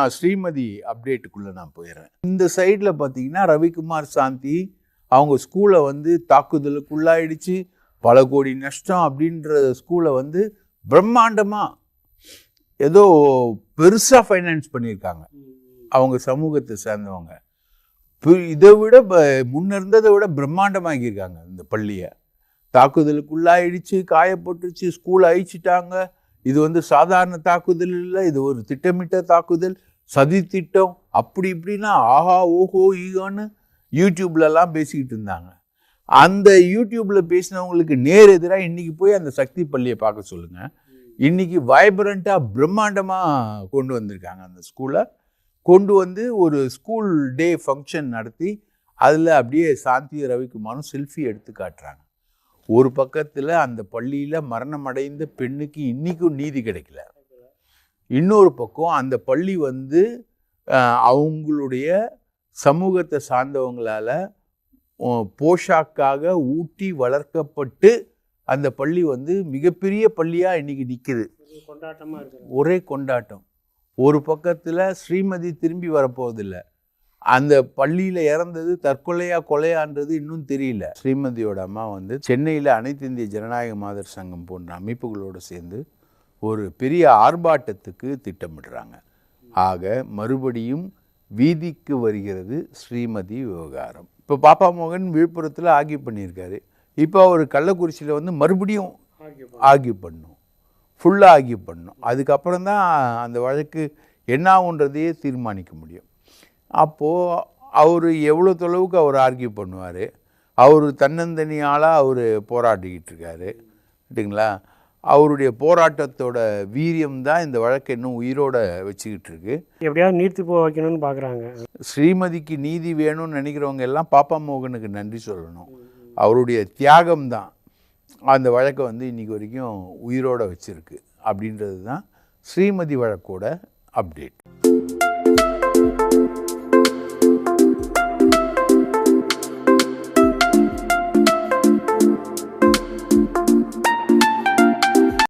நான் ஸ்ரீமதி அப்டேட்டுக்குள்ளே நான் போயிடுறேன் இந்த சைடில் பார்த்தீங்கன்னா ரவிக்குமார் சாந்தி அவங்க ஸ்கூலை வந்து தாக்குதலுக்குள்ளாயிடுச்சு. பல கோடி நஷ்டம் அப்படின்ற ஸ்கூலை வந்து பிரம்மாண்டமாக ஏதோ பெருசாக ஃபைனான்ஸ் பண்ணியிருக்காங்க. அவங்க சமூகத்தை சேர்ந்தவங்க. இதை விட முன்ன இருந்ததை விட பிரம்மாண்டமாக்கியிருக்காங்க இந்த பள்ளியை. தாக்குதலுக்குள்ளாயிடுச்சு காயப்பட்டுருச்சு ஸ்கூல் அழிச்சிட்டாங்க. இது வந்து சாதாரண தாக்குதல் இல்லை இது ஒரு திட்டமிட்ட தாக்குதல். சதி திட்டம் அப்படி இப்படின்னா ஆஹா ஓஹோ ஈகோன்னு யூடியூப்லலாம் பேசிக்கிட்டு இருந்தாங்க. அந்த யூடியூப்பில் பேசினவங்களுக்கு நேர் எதிராக இன்னைக்கு போய் அந்த சக்தி பள்ளியை பார்க்க சொல்லுங்கள் இன்னைக்கு வைப்ரண்ட்டாக பிரம்மாண்டமாக கொண்டு வந்திருக்காங்க அந்த ஸ்கூலை கொண்டு வந்து ஒரு ஸ்கூல் டே ஃபங்க்ஷன் நடத்தி அதில் அப்படியே சாந்தி ரவிக்குமாரும் செல்ஃபி எடுத்து காட்டுறாங்க. ஒரு பக்கத்தில் அந்த பள்ளியில் மரணமடைந்த பெண்ணுக்கு இன்றைக்கும் நீதி கிடைக்கல. இன்னொரு பக்கம் அந்த பள்ளி வந்து அவங்களுடைய சமூகத்தை சார்ந்தவங்களால போஷாக்காக ஊட்டி வளர்க்கப்பட்டு அந்த பள்ளி வந்து மிகப்பெரிய பள்ளியாக இன்னைக்கு நிற்குது ஒரே கொண்டாட்டம். ஒரு பக்கத்தில் ஸ்ரீமதி திரும்பி வரப்போவதில்ல. அந்த பள்ளியில் இறந்தது தற்கொலையா கொலையான்றது இன்னும் தெரியல. ஸ்ரீமதியோட அம்மா வந்து சென்னையில் அனைத்து இந்திய ஜனநாயக மாதர் சங்கம் போன்ற அமைப்புகளோடு சேர்ந்து ஒரு பெரிய ஆர்ப்பாட்டத்துக்கு திட்டமிடுறாங்க. ஆக மறுபடியும் வீதிக்கு வருகிறது ஸ்ரீமதி விவகாரம். இப்போ பாப்பா மோகன் விழுப்புரத்தில் ஆகி பண்ணியிருக்காரு. இப்போ அவர் கள்ளக்குறிச்சியில் வந்து மறுபடியும் ஆர்கியூ பண்ணும் ஃபுல்லாக ஆர்கியூ பண்ணும் அதுக்கப்புறம் தான் அந்த வழக்கு என்ன ஆகுன்றதையே தீர்மானிக்க முடியும். அப்போது அவர் எவ்வளோ தொலைவுக்கு அவர் ஆர்கியூ பண்ணுவார்? அவர் தன்னந்தனியாளாக அவர் போராடிக்கிட்டு இருக்காரு. ரைட்டுங்களா அவருடைய போராட்டத்தோட வீரியம் தான் இந்த வழக்கை இன்னும் உயிரோட வச்சுக்கிட்டு இருக்கு. எப்படியாவது நீர்த்து போக வைக்கணும்னு பார்க்குறாங்க ஸ்ரீமதிக்கு நீதி வேணும்னு நினைக்கிறவங்க எல்லாம் பாப்பா மோகனுக்கு நன்றி சொல்லணும். அவருடைய தியாகம் தான் அந்த வழக்கை வந்து இன்னைக்கு வரைக்கும் உயிரோட வச்சிருக்கு. அப்படின்றது தான் ஸ்ரீமதி வழக்கோட அப்டேட்.